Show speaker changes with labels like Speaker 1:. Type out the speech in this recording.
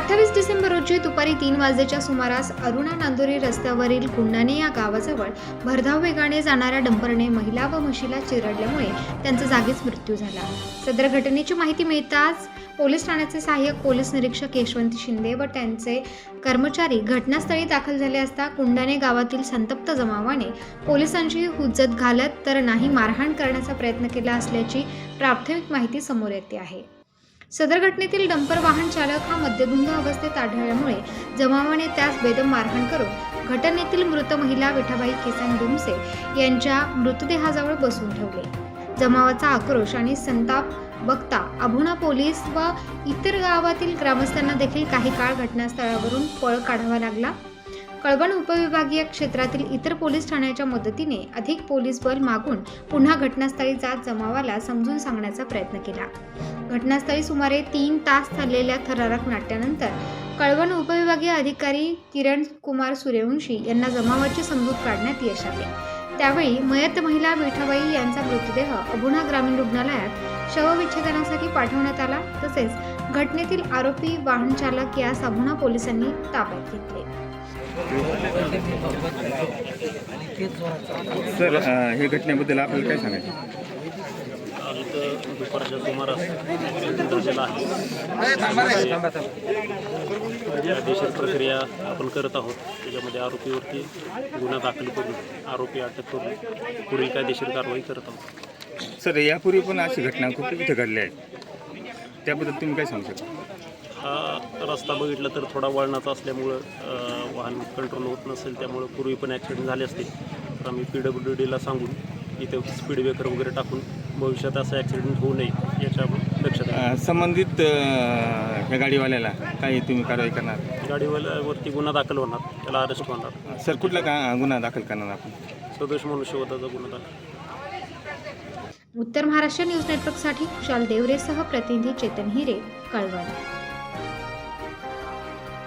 Speaker 1: अठ्ठावीस डिसेंबर रोजी दुपारी तीन वाजेच्या सुमारास अरुणा नांदुरी रस्त्यावरील कुंडाने या गावाजवळ भरधाव वेगाने जाणाऱ्या डंपरने महिला व म्हशीला चिरडल्यामुळे त्यांचा जागीच मृत्यू झाला. सदर घटनेची माहिती मिळताच पोलीस ठाण्याचे सहाय्यक पोलीस निरीक्षक यशवंत शिंदे व त्यांचे कर्मचारी घटनास्थळी दाखल झाले असता कुंडाने गावातील संतप्त जमावाने पोलिसांची हुज्जत घालत तर नाही मारहाण करण्याचा प्रयत्न केला असल्याची प्राथमिक माहिती समोर येते आहे. सदर घटनेतील डंपर वाहन चालक हा मद्यधुंद अवस्थेत आढळल्यामुळे जमावाने त्यास बेदम मारहाण करून घटनेतील मृत महिला विठाबाई किसन डुमसे यांच्या मृतदेहाजवळ बसून ठेवले. जमावाचा आक्रोश आणि संताप बघता अभुणा पोलीस व इतर गावातील ग्रामस्थांना देखील काही काळ घटनास्थळावरून पळ काढावा लागला. कळवण उपविभागीय क्षेत्रातील इतर पोलीस ठाण्याच्या मदतीने अधिक पोलीस बल मागून पुन्हा घटनास्थळी जात जमावाला समजून सांगण्याचा प्रयत्न केला. घटनास्थळी सुमारे तीन तास चाललेल्या थरारक नाट्यानंतर कळवण उपविभागीय अधिकारी किरण कुमार सूर्यवंशी यांना जमावाची समजूत काढण्यात यश आले. त्यावेळी मयत महिला मिठाबाई यांचा मृतदेह अबुणा ग्रामीण रुग्णालयात शवविच्छेदनासाठी पाठवण्यात आला. तसेच घटनेतील आरोपी वाहन चालक यास अभुणा पोलिसांनी ताब्यात घेतले.
Speaker 2: सर हे घटनेबद्दल आपल्याला काय सांगायचं?
Speaker 3: इथं दुपारच्या सुमारास दर्जेला आहे. कायदेशीर प्रक्रिया आपण करत आहोत. त्याच्यामध्ये आरोपीवरती गुन्हा दाखल करून आरोपी अटक करून पुढील कायदेशीर कारवाई करत आहोत.
Speaker 2: सर यापूर्वी पण अशी घटना खूप इथं घडल्या आहेत त्याबद्दल तुम्ही काय सांगू शकता?
Speaker 3: हा रस्ता बघितला तर थोडा वळणाचा असल्यामुळं वाहन कंट्रोल होत नसेल त्यामुळं पूर्वी पण ॲक्सिडेंट झाले असतील तर आम्ही पी डब्ल्यू डीला सांगून इथे स्पीड ब्रेकर वगैरे टाकून भविष्यात असं ॲक्सिडेंट होऊ नये याच्यावर लक्षात
Speaker 2: अ, संबंधित अ, ह्या गाडीवाल्याला काय तुम्ही कारवाई करणार?
Speaker 3: गाडीवाल्यावरती गुन्हा दाखल होणार त्याला अरेस्ट होणार.
Speaker 2: सर कुठला का गुन्हा दाखल करणार आपण?
Speaker 3: सदोष मनुष्यवधाचा गुन्हा दाखल.
Speaker 1: उत्तर महाराष्ट्र न्यूज नेटवर्कसाठी कुशाल देवरेसह प्रतिनिधी चेतन हिरे कळवण.